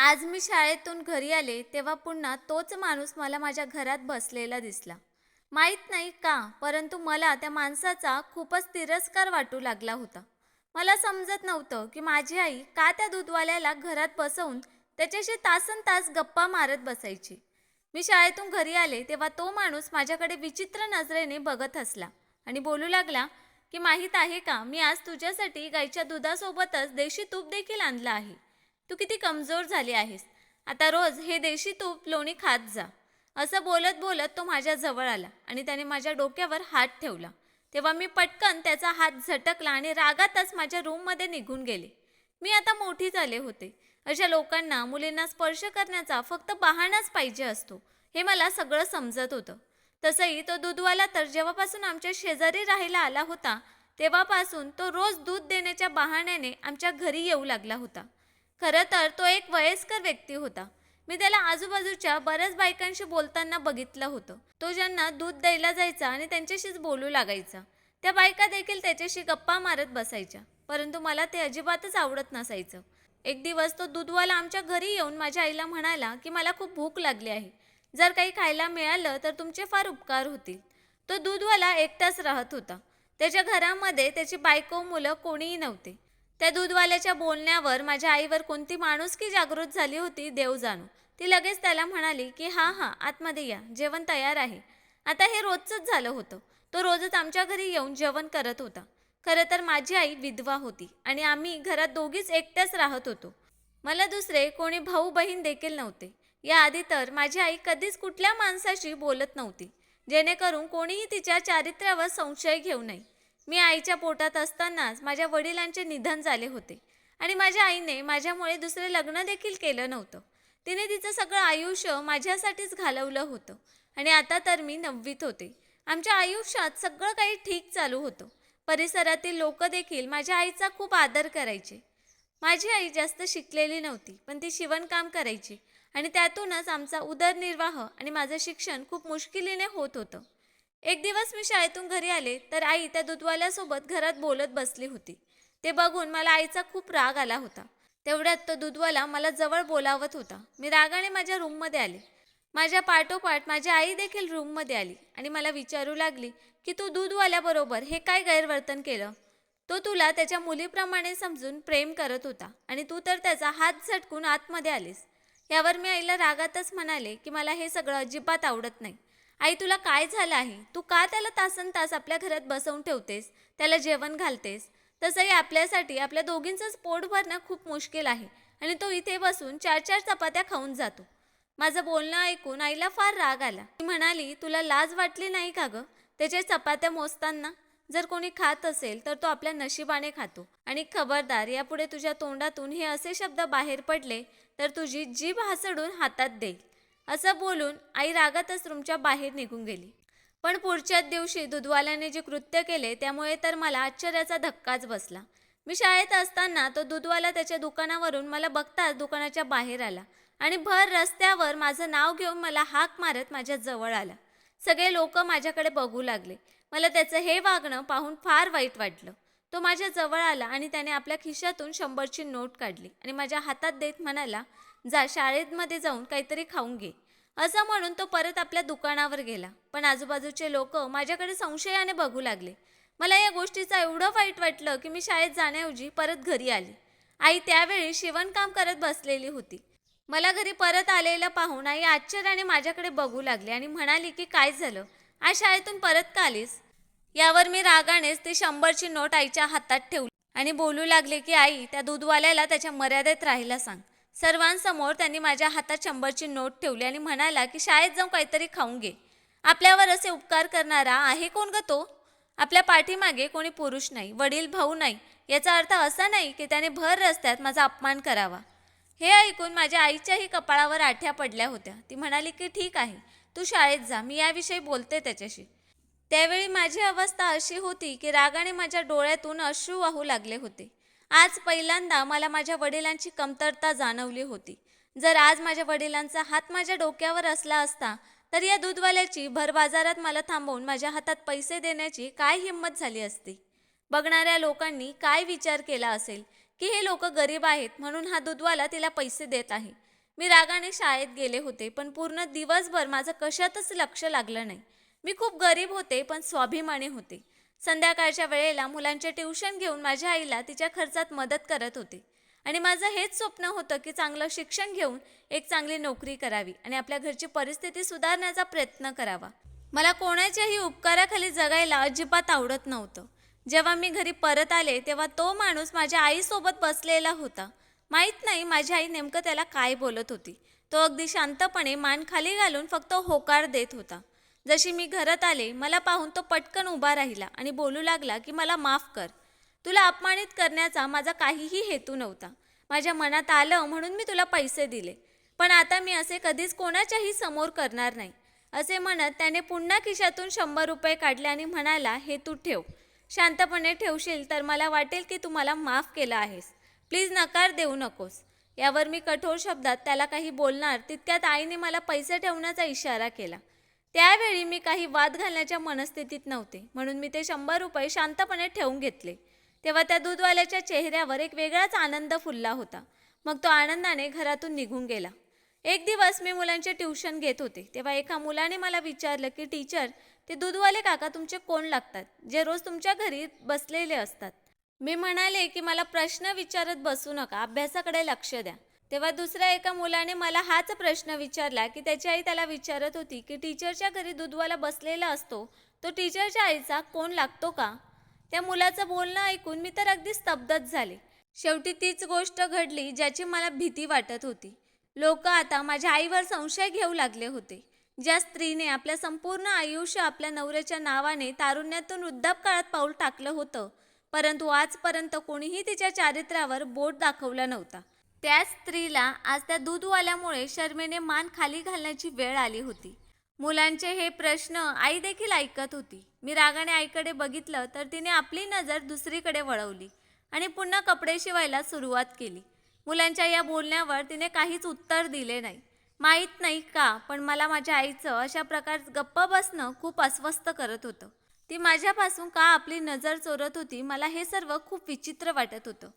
आज मी शाळेतून घरी आले तेव्हा पुन्हा तोच माणूस मला माझ्या घरात बसलेला दिसला. माहीत नाही का परंतु मला त्या माणसाचा खूपच तिरस्कार वाटू लागला होता. मला समजत नव्हतं की माझी आई का त्या दूधवाल्याला घरात बसवून त्याच्याशी तासन तास गप्पा मारत बसायची. मी शाळेतून घरी आले तेव्हा तो माणूस माझ्याकडे विचित्र नजरेने बघत असला आणि बोलू लागला की माहीत आहे का मी आज तुझ्यासाठी गाईच्या दुधासोबतच देशी तूप देखील आणलं आहे. तू किती कमजोर झाली आहेस. आता रोज हे देशी तूप लोणी खात जा. असं बोलत बोलत तो माझ्या जवळ आला आणि त्याने माझ्या डोक्यावर हात ठेवला. तेव्हा मी पटकन त्याचा हात झटकला आणि रागातच माझ्या रूममध्ये निघून गेले. मी आता मोठी झाले होते. अशा लोकांना मुलींना स्पर्श करण्याचा फक्त बहाणाच पाहिजे असतो हे मला सगळं समजत होतं. तसंही तो दूधवाला तर जेव्हापासून आमच्या शेजारी राहायला आला होता तेव्हापासून तो रोज दूध देण्याच्या बहाण्याने आमच्या घरी येऊ लागला होता. खरं तर तो एक वयस्कर व्यक्ती होता. मी त्याला आजूबाजूच्या बऱ्याच बायकांशी बोलताना बघितलं होतं. तो ज्यांना दूध द्यायला जायचा आणि त्यांच्याशीच बोलू लागायचा. त्या बायका देखील त्याच्याशी गप्पा मारत बसायच्या परंतु मला ते अजिबातच आवडत नसायचं. एक दिवस तो दूधवाला आमच्या घरी येऊन माझ्या आईला म्हणाला की मला खूप भूक लागली आहे. जर काही खायला मिळालं तर तुमचे फार उपकार होतील. तो दूधवाला एकटाच राहत होता. त्याच्या घरामध्ये त्याची बायको मुलं कोणीही नव्हते. त्या दूधवाल्याच्या बोलण्यावर माझ्या आईवर कोणती माणुसकी जागृत झाली होती देव जाणू. ती लगेच त्याला म्हणाली की हां हां आतमध्ये या जेवण तयार आहे. आता हे रोजचंच झालं होतं. तो रोजच आमच्या घरी येऊन जेवण करत होता. खरं तर माझी आई विधवा होती आणि आम्ही घरात दोघीच एकट्याच राहत होतो. मला दुसरे कोणी भाऊ बहीण देखील नव्हते. याआधी तर माझी आई कधीच कुठल्या माणसाशी बोलत नव्हती. जेणेकरून कोणीही तिच्या चारित्र्यावर संशय घेऊ नये. मी आईच्या पोटात असतानाच माझ्या वडिलांचे निधन झाले होते. आणि माझ्या आईने माझ्यामुळे दुसरे लग्न देखील केलं नव्हतं. तिने तिचं सगळं आयुष्य माझ्यासाठीच घालवलं होतं. आणि आता तर मी नववीत होते. आमच्या आयुष्यात सगळं काही ठीक चालू होतं. परिसरातील लोक देखील माझ्या आईचा खूप आदर करायचे. माझी आई जास्त शिकलेली नव्हती पण ती शिवणकाम करायची. आणि त्यातूनच आमचा उदरनिर्वाह आणि माझं शिक्षण खूप मुश्किलीने होत होतं. एक दिवस मी शाळेतून घरी आले तर आई त्या दूधवाल्यासोबत घरात बोलत बसली होती. ते बघून मला आईचा खूप राग आला होता. तेवढ्यात तो दूधवाला मला जवळ बोलावत होता. मी रागाने माझ्या रूममध्ये आले. माझ्या पाठोपाठ माझी आई देखील रूममध्ये आली आणि मला विचारू लागली की तू दूधवाल्याबरोबर हे काय गैरवर्तन केलं? तो तुला त्याच्या मुलीप्रमाणे समजून प्रेम करत होता आणि तू तर त्याचा हात झटकून आतमध्ये आलीस. यावर मी आईला रागातच म्हणाले की मला हे सगळं अजिबात आवडत नाही. आई तुला काय झालं आहे? तू का त्याला तासन तास आपल्या घरात बसवून ठेवतेस? त्याला जेवण घालतेस? तसंही आपल्यासाठी आपल्या दोघींचंच पोट भरणं खूप मुश्किल आहे आणि तो इथे बसून चार चार चपात्या खाऊन जातो. माझं बोलणं ऐकून आईला फार राग आला. ती म्हणाली तुला लाज वाटली नाही का गं? त्याच्या चपात्या मोजताना? जर कोणी खात असेल तर तो आपल्या नशिबाने खातो. आणि खबरदार यापुढे तुझ्या तोंडातून हे असे शब्द बाहेर पडले तर तुझी जीभ हासडून हातात देईल. असं बोलून आई रागातच रूमच्या बाहेर निघून गेली. पण पुढच्याच दिवशी दूधवाल्याने जे कृत्य केले त्यामुळे तर मला आश्चर्याचा धक्काच बसला. मी शाळेत असताना तो दूधवाला त्याच्या दुकानावरून मला बघताच दुकानाच्या बाहेर आला आणि भर रस्त्यावर माझं नाव घेऊन मला हाक मारत माझ्या जवळ आला. सगळे लोक माझ्याकडे बघू लागले. मला त्याचं हे वागणं पाहून फार वाईट वाटलं. तो माझ्या जवळ आला आणि त्याने आपल्या खिशातून शंभरची नोट काढली आणि माझ्या हातात देत म्हणाला जा शाळेमध्ये जाऊन काहीतरी खाऊन घे. असं म्हणून तो परत आपल्या दुकानावर गेला. पण आजूबाजूचे लोक माझ्याकडे संशयाने बघू लागले. मला या गोष्टीचं एवढं वाईट वाटलं की मी शाळेत जाण्याऐवजी परत घरी आली. आई त्यावेळी शिवणकाम करत बसलेली होती. मला घरी परत आलेलं पाहून आई आश्चर्याने माझ्याकडे बघू लागली आणि म्हणाली की काय झालं? आज शाळेतून परत का आलीस? यावर मी रागानेच ती शंभरची नोट आईच्या हातात ठेवली आणि बोलू लागले की आई त्या दूधवाल्याला त्याच्या मर्यादेत राहायला सांग. सर्वांसमोर त्यांनी माझ्या हातात शंभरची नोट ठेवली आणि म्हणाला की शाळेत जाऊन काहीतरी खाऊन घे. आपल्यावर असे उपकार करणारा आहे कोण ग तो? आपल्या पाठीमागे कोणी पुरुष नाही वडील भाऊ नाही. याचा अर्थ असा नाही की त्याने भर रस्त्यात माझा अपमान करावा. हे ऐकून माझ्या आईच्याही कपाळावर आठ्या पडल्या होत्या. ती म्हणाली की ठीक आहे तू शाळेत जा मी याविषयी बोलते त्याच्याशी. त्यावेळी माझी अवस्था अशी होती की रागाने माझ्या डोळ्यातून अश्रू वाहू लागले होते. आज पहिल्यांदा मला माझ्या वडिलांची कमतरता जाणवली होती. जर आज माझ्या वडिलांचा हात माझ्या डोक्यावर असला असता तर या दूधवाल्याची भर बाजारात मला थांबवून माझ्या हातात पैसे देण्याची काय हिंमत झाली असती? बघणाऱ्या लोकांनी काय विचार केला असेल की हे लोक गरीब आहेत म्हणून हा दूधवाला तिला पैसे देत आहे? मी रागाने शाळेत गेले होते पण पूर्ण दिवसभर माझं कशातच लक्ष लागलं नाही. मी खूप गरीब होते पण स्वाभिमानी होते. संध्याकाळच्या वेळेला मुलांचे ट्युशन घेऊन माझ्या आईला तिच्या खर्चात मदत करत होते. आणि माझं हेच स्वप्न होतं की चांगलं शिक्षण घेऊन एक चांगली नोकरी करावी आणि आपल्या घरची परिस्थिती सुधारण्याचा प्रयत्न करावा. मला कोणाच्याही उपकाराखाली जगायला अजिबात आवडत नव्हतं. जेव्हा मी घरी परत आले तेव्हा तो माणूस माझ्या आईसोबत बसलेला होता. माहीत नाही माझी आई नेमकं त्याला काय बोलत होती. तो अगदी शांतपणे मान खाली घालून फक्त होकार देत होता. जशी मी घरात आले मला पाहून तो पटकन उभा राहिला आणि बोलू लागला की मला माफ कर. तुला अपमानित करण्याचा माझा काहीही हेतू नव्हता. माझ्या मनात आलं म्हणून मी तुला पैसे दिले. पण आता मी असे कधीच कोणाच्याही समोर करणार नाही. असे म्हणत त्याने पुन्हा खिशातून शंभर रुपये काढले आणि म्हणाला हे तू ठेव. शांतपणे ठेवशील तर मला वाटेल की तू मला माफ केलं आहेस. प्लीज नकार देऊ नकोस. यावर मी कठोर शब्दात त्याला काही बोलणार तितक्यात आईने मला पैसे ठेवण्याचा इशारा केला. त्यावेळी मी काही वाद घालण्याच्या मनस्थितीत नव्हते. म्हणून मी ते शंभर रुपये शांतपणे ठेवून घेतले. तेव्हा त्या दूधवाल्याच्या चेहऱ्यावर एक वेगळाच आनंद फुलला होता. मग तो आनंदाने घरातून निघून गेला. एक दिवस मी मुलांचे ट्युशन घेत होते. तेव्हा एका मुलाने मला विचारलं की टीचर ते दूधवाले काका तुमचे कोण लागतात? जे रोज तुमच्या घरी बसलेले असतात. मी म्हणाले की मला प्रश्न विचारत बसू नका. अभ्यासाकडे लक्ष द्या. तेव्हा दुसऱ्या एका मुलाने मला हाच प्रश्न विचारला की त्याची आई त्याला विचारत होती की टीचरच्या घरी दूधवाला बसलेला असतो तो टीचरच्या आईचा कोण लागतो का? त्या मुलाचं बोलणं ऐकून मी तर अगदी स्तब्धच झाले. शेवटी तीच गोष्ट घडली ज्याची मला भीती वाटत होती. लोक आता माझ्या आईवर संशय घेऊ लागले होते. ज्या स्त्रीने आपल्या संपूर्ण आयुष्य आपल्या नवऱ्याच्या नावाने तारुण्यातून वृद्धापकाळात पाऊल टाकलं होतं परंतु आजपर्यंत कोणीही तिच्या चारित्र्यावर बोट दाखवला नव्हता. त्या स्त्रीला आज त्या दूधवाल्यामुळे शर्मेने मान खाली घालण्याची वेळ आली होती. मुलांचे हे प्रश्न आई देखील ऐकत होती. मी रागाने आईकडे बघितलं तर तिने आपली नजर दुसरीकडे वळवली आणि पुन्हा कपडे शिवायला सुरुवात केली. मुलांच्या या बोलण्यावर तिने काहीच उत्तर दिले नाही. माहीत नाही का पण मला माझ्या आईचं अशा प्रकार गप्प बसणं खूप अस्वस्थ करत होतं. ती माझ्यापासून का आपली नजर चोरत होती मला हे सर्व खूप विचित्र वाटत होतं.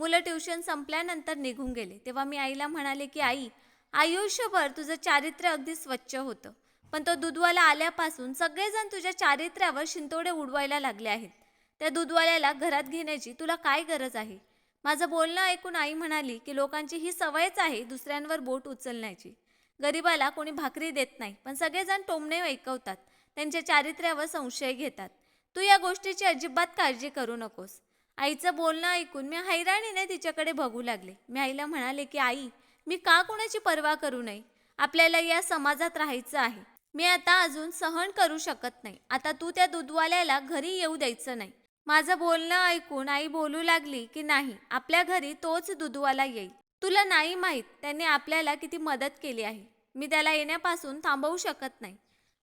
मुलं ट्युशन संपल्यानंतर निघून गेले. तेव्हा मी आईला म्हणाले की आई आयुष्यभर तुझं चारित्र्य अगदी स्वच्छ होतं. पण तो दूधवाला आल्यापासून सगळेजण तुझ्या चारित्र्यावर शिंतोडे उडवायला लागले आहेत. त्या दूधवाल्याला घरात घेण्याची तुला काय गरज आहे? माझं बोलणं ऐकून आई म्हणाली की लोकांची ही सवयच आहे दुसऱ्यांवर बोट उचलण्याची. गरिबाला कोणी भाकरी देत नाही पण सगळेजण टोमणे ऐकवतात. त्यांच्या चारित्र्यावर संशय घेतात. तू या गोष्टीची अजिबात काळजी करू नकोस. आईचं बोलणं ऐकून मी हैराणीने तिच्याकडे बघू लागले. मी आईला म्हणाले की आई मी का कोणाची पर्वा करू नये? आपल्याला या समाजात राहायचं आहे. मी आता अजून सहन करू शकत नाही. आता तू त्या दूधवाल्याला घरी येऊ द्यायचं नाही. माझं बोलणं ऐकून आई बोलू लागली की नाही आपल्या घरी तोच दूधवाला येईल. तुला नाही माहीत त्यांनी आपल्याला किती मदत केली आहे. मी त्याला येण्यापासून थांबवू शकत नाही.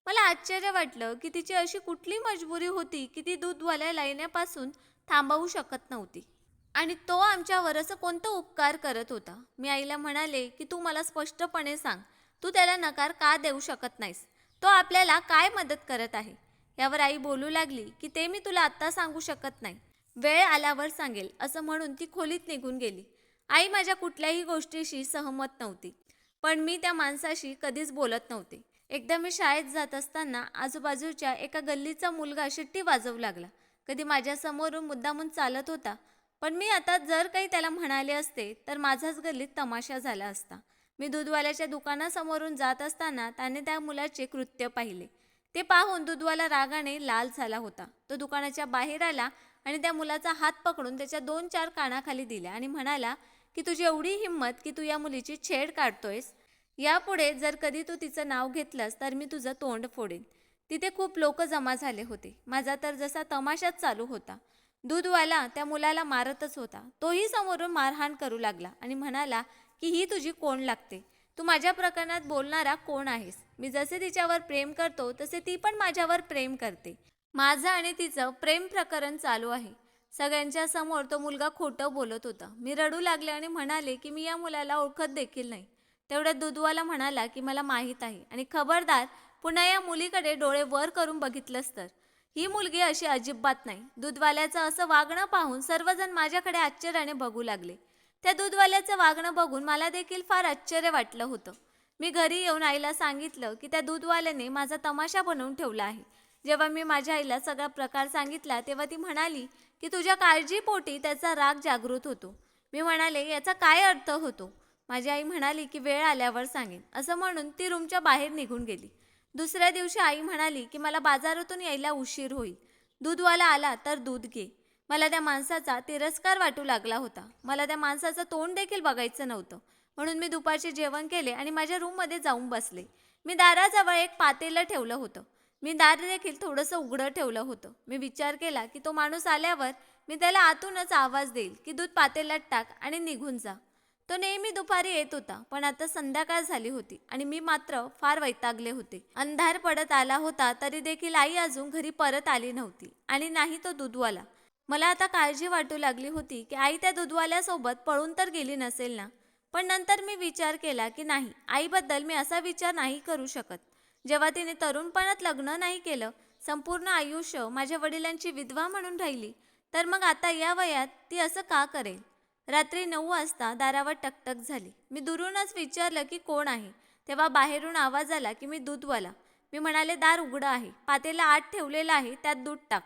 मला आश्चर्य वाटलं की तिची अशी कुठली मजबुरी होती की ती दूधवाल्याला येण्यापासून थांबवू शकत नव्हती. आणि तो आमच्यावर असं कोणतं उपकार करत होता? मी आईला म्हणाले की तू मला स्पष्टपणे सांग तू त्याला नकार का देऊ शकत नाहीस? तो आपल्याला काय मदत करत आहे? यावर आई बोलू लागली की ते मी तुला आत्ता सांगू शकत नाही. वेळ आल्यावर सांगेल असं म्हणून ती खोलीत निघून गेली. आई माझ्या कुठल्याही गोष्टीशी सहमत नव्हती पण मी त्या माणसाशी कधीच बोलत नव्हते. एकदा मी शाळेत जात असताना आजूबाजूच्या एका गल्लीचा मुलगा शिट्टी वाजवू लागला. कधी माझ्यासमोरून मुद्दामून चालत होता. पण मी आता जर काही त्याला म्हणाले असते तर माझाच गल्लीत तमाशा झाला असता. मी दूधवाल्याच्या दुकानासमोरून जात असताना त्याने त्या मुलाचे कृत्य पाहिले. ते पाहून दूधवाला रागाने लाल झाला होता. तो दुकानाच्या बाहेर आला आणि त्या मुलाचा हात पकडून त्याच्या दोन चार कानाखाली दिल्या आणि म्हणाला की तुझी एवढी हिंमत की तू या मुलीची छेड काढतोयस? यापुढे जर कधी तू तिचं नाव घेतलंस तर मी तुझं तोंड फोडेन. तिथे खूप लोक जमा झाले होते. माझा तर जसा तमाशाच चालू होता. दूधवाला त्या मुलाला मारतच होता. तोही समोरून मारहाण करू लागला आणि म्हणाला की ही तुझी कोण लागते? तू माझ्या प्रकरणात बोलणारा कोण आहेस? मी जसे तिच्यावर प्रेम करतो तसे ती पण माझ्यावर प्रेम करते. माझं आणि तिचं प्रेम प्रकरण चालू आहे. सगळ्यांच्या समोर तो मुलगा खोटं बोलत होता. मी रडू लागले आणि म्हणाले की मी या मुलाला ओळखत देखील नाही. तेवढ्यात दूधवाला म्हणाला की मला माहीत आहे आणि खबरदार पुन्हा या मुलीकडे डोळे वर करून बघितलंस तर. ही मुलगी अशी अजिबात नाही. दूधवाल्याचं असं वागणं पाहून सर्वजण माझ्याकडे आश्चर्याने बघू लागले. त्या दूधवाल्याचं वागणं बघून मला देखील फार आश्चर्य वाटलं होतं. मी घरी येऊन आईला सांगितलं की त्या दूधवाल्याने माझा तमाशा बनवून ठेवला आहे. जेव्हा मी माझ्या आईला सगळा प्रकार सांगितला तेव्हा ती म्हणाली की तुझ्या काळजीपोटी त्याचा राग जागृत होतो. मी म्हणाले याचा काय अर्थ होतो? माझी आई म्हणाली की वेळ आल्यावर सांगेन. असं म्हणून ती रूमच्या बाहेर निघून गेली. दुसऱ्या दिवशी आई म्हणाली की मला बाजारातून यायला उशीर होईल. दूधवाला आला तर दूध घे. मला त्या माणसाचा तिरस्कार वाटू लागला होता. मला त्या माणसाचं तोंड देखील बघायचं नव्हतं. म्हणून मी दुपारचे जेवण केले आणि माझ्या रूममध्ये जाऊन बसले. मी दाराजवळ एक पातेलं ठेवलं होतं. मी दार देखील थोडंसं उघडं ठेवलं होतं. मी विचार केला की तो माणूस आल्यावर मी त्याला आतूनच आवाज देईल की दूध पातेल्यात टाक आणि निघून जा. तो नेहमी दुपारी येत होता पण आता संध्याकाळ झाली होती आणि मी मात्र फार वैतागले होते. अंधार पडत आला होता तरी देखील आई अजून घरी परत आली नव्हती आणि नाही तो दूधवाला. मला आता काळजी वाटू लागली होती की आई त्या दूधवाल्यासोबत पळून तर गेली नसेल ना? पण नंतर मी विचार केला की नाही आईबद्दल मी असा विचार नाही करू शकत. जेव्हा तिने तरुणपणात लग्न नाही केलं संपूर्ण आयुष्य माझ्या वडिलांची विधवा म्हणून राहिली तर मग आता या वयात ती असं का करेल? रात्री नऊ वाजता दारावर टकटक झाली. मी दुरूनच विचारलं की कोण आहे? तेव्हा बाहेरून आवाज आला की मी दूधवाला. मी म्हणाले दार उघडं आहे. पातेला आत ठेवलेलं आहे त्यात दूध टाक.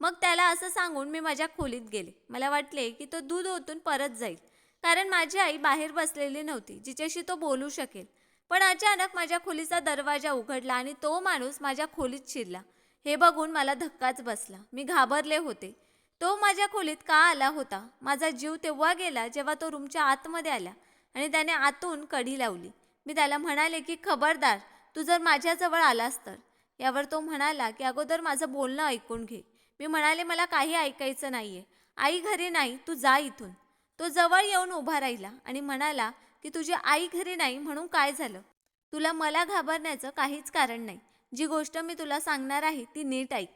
मग त्याला असं सांगून मी माझ्या खोलीत गेले. मला वाटले की तो दूध ओतून परत जाईल. कारण माझी आई बाहेर बसलेली नव्हती जिच्याशी तो बोलू शकेल. पण अचानक माझ्या खोलीचा दरवाजा उघडला आणि तो माणूस माझ्या खोलीत शिरला. हे बघून मला धक्काच बसला. मी घाबरले होते. तो माझ्या खोलीत का आला होता? माझा जीव तेव्हा गेला जेव्हा तो रूमच्या आतमध्ये आला आणि त्याने आतून कढी लावली. मी त्याला म्हणाले की खबरदार तू जर माझ्याजवळ आलास तर. यावर तो म्हणाला की अगोदर माझं बोलणं ऐकून घे. मी म्हणाले मला काही ऐकायचं नाहीये. आई घरी नाही तू जा इथून. तो जवळ येऊन उभा राहिला आणि म्हणाला की तुझी आई घरी नाही म्हणून काय झालं? तुला मला घाबरण्याचं काहीच कारण नाही. जी गोष्ट मी तुला सांगणार आहे ती नीट ऐक.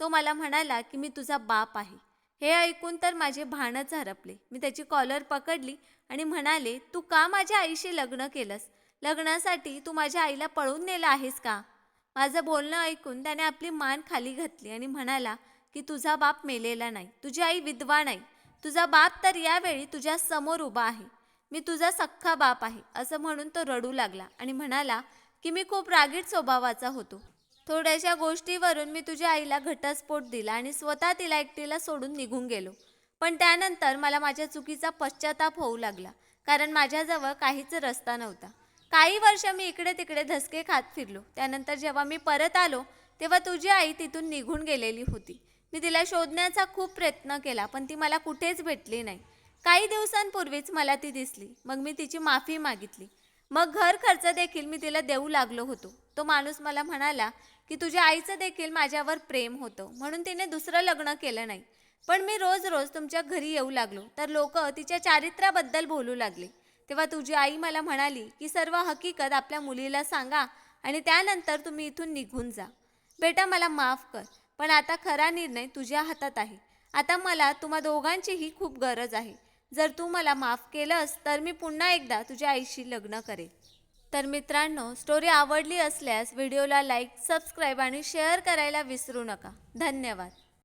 तो मला म्हणाला की मी तुझा बाप आहे. हे ऐकून तर माझे भानच हरपले मी त्याची कॉलर पकडली आणि म्हणाले तू का माझ्या आईशी लग्न केलंस? लग्नासाठी तू माझ्या आईला पळून नेलं आहेस का? माझं बोलणं ऐकून त्याने आपली मान खाली घातली आणि म्हणाला की तुझा बाप मेलेला नाही. तुझी आई विधवा नाही. तुझा बाप तर यावेळी तुझ्या समोर उभा आहे. मी तुझा सख्खा बाप आहे. असं म्हणून तो रडू लागला आणि म्हणाला की मी खूप रागीट स्वभावाचा होतो. थोड्याशा गोष्टीवरून मी तुझ्या आईला घटस्फोट दिला आणि स्वतः तिला एकटीला सोडून निघून गेलो. पण त्यानंतर मला माझ्या चुकीचा पश्चाताप होऊ लागला कारण माझ्याजवळ काहीच रस्ता नव्हता. काही वर्ष मी इकडे तिकडे धसके खात फिरलो. त्यानंतर जेव्हा मी परत आलो तेव्हा तुझी आई तिथून निघून गेलेली होती. मी तिला शोधण्याचा खूप प्रयत्न केला पण ती मला कुठेच भेटली नाही. काही दिवसांपूर्वीच मला ती दिसली. मग मी तिची माफी मागितली. मग घर खर्च देखील मी तिला देऊ लागलो होतो. तो माणूस मला म्हणाला की तुझ्या आईचं देखील माझ्यावर प्रेम होतं. म्हणून तिने दुसरं लग्न केलं नाही. पण मी रोज रोज तुमच्या घरी येऊ लागलो. तर लोक तिच्या चारित्र्याबद्दल बोलू लागले. तेव्हा तुझी आई मला म्हणाली की सर्व हकीकत आपल्या मुलीला सांगा आणि त्यानंतर तुम्ही इथून निघून जा. बेटा मला माफ कर पण आता खरा निर्णय तुझ्या हातात आहे. आता मला तुम्हा दोघांचीही खूप गरज आहे. जर तू मला माफ केलंस तर मी पुन्हा एकदा तुझ्या आईशी लग्न करेन. तर मित्रांनो स्टोरी आवडली असल्यास व्हिडिओला लाईक सबस्क्राईब आणि शेअर करायला विसरू नका. धन्यवाद.